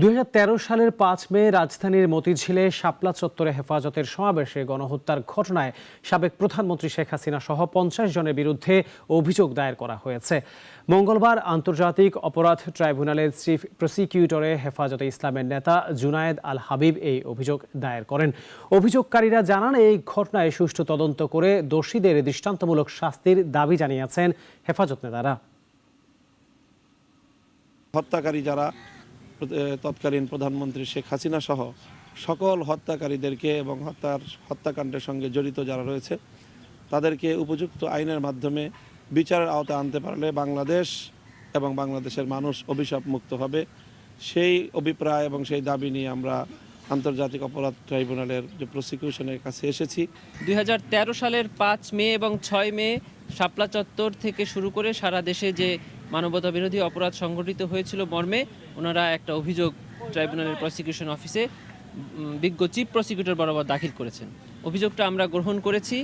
দুই হাজার তেরো সালের পাঁচ মে রাজধানীর মতিঝিলে শাপলা চত্বরে হেফাজতের সমাবেশে গণহত্যার ঘটনায় সাবেক প্রধানমন্ত্রী শেখ হাসিনা সহ পঞ্চাশ জনের বিরুদ্ধে অভিযোগ দায়ের করা হয়েছে। মঙ্গলবার আন্তর্জাতিক অপরাধ ট্রাইব্যুনালের চিফ প্রসিকিউটরে হেফাজতে ইসলামের নেতা জুনায়েদ আল হাবিব এই অভিযোগ দায়ের করেন। অভিযোগকারীরা জানান, এই ঘটনায় সুষ্ঠু তদন্ত করে দোষীদের দৃষ্টান্তমূলক শাস্তির দাবি জানিয়েছেন হেফাজত নেতারা। হত্যাকারী যারা তৎকালীন প্রধানমন্ত্রী শেখ হাসিনা সহ সকল হত্যাকারীদেরকে এবং হত্যার হত্যাকাণ্ডের সঙ্গে জড়িত যারা রয়েছে, তাদেরকে উপযুক্ত আইনের মাধ্যমে বিচারের আওতায় আনতে পারলে বাংলাদেশ এবং বাংলাদেশের মানুষ অভিশাপ মুক্ত হবে। সেই অভিপ্রায় এবং সেই দাবি নিয়ে আমরা আন্তর্জাতিক অপরাধ ট্রাইব্যুনালের যে প্রসিকিউশনের কাছে এসেছি। দুই হাজার তেরো সালের পাঁচ মে এবং ছয় মে শাপলা চত্বর থেকে শুরু করে সারা দেশে যে মানবতা বিরোধী অপরাধ সংঘটিত হয়েছিল মর্মে। ওনারা একটা অভিযোগ ট্রাইব্যুনালের প্রসিকিউশন অফিসে বিজ্ঞ চিফ প্রসিকিউটর বরাবর দাখিল করেছেন। অভিযোগটা আমরা গ্রহণ করেছি।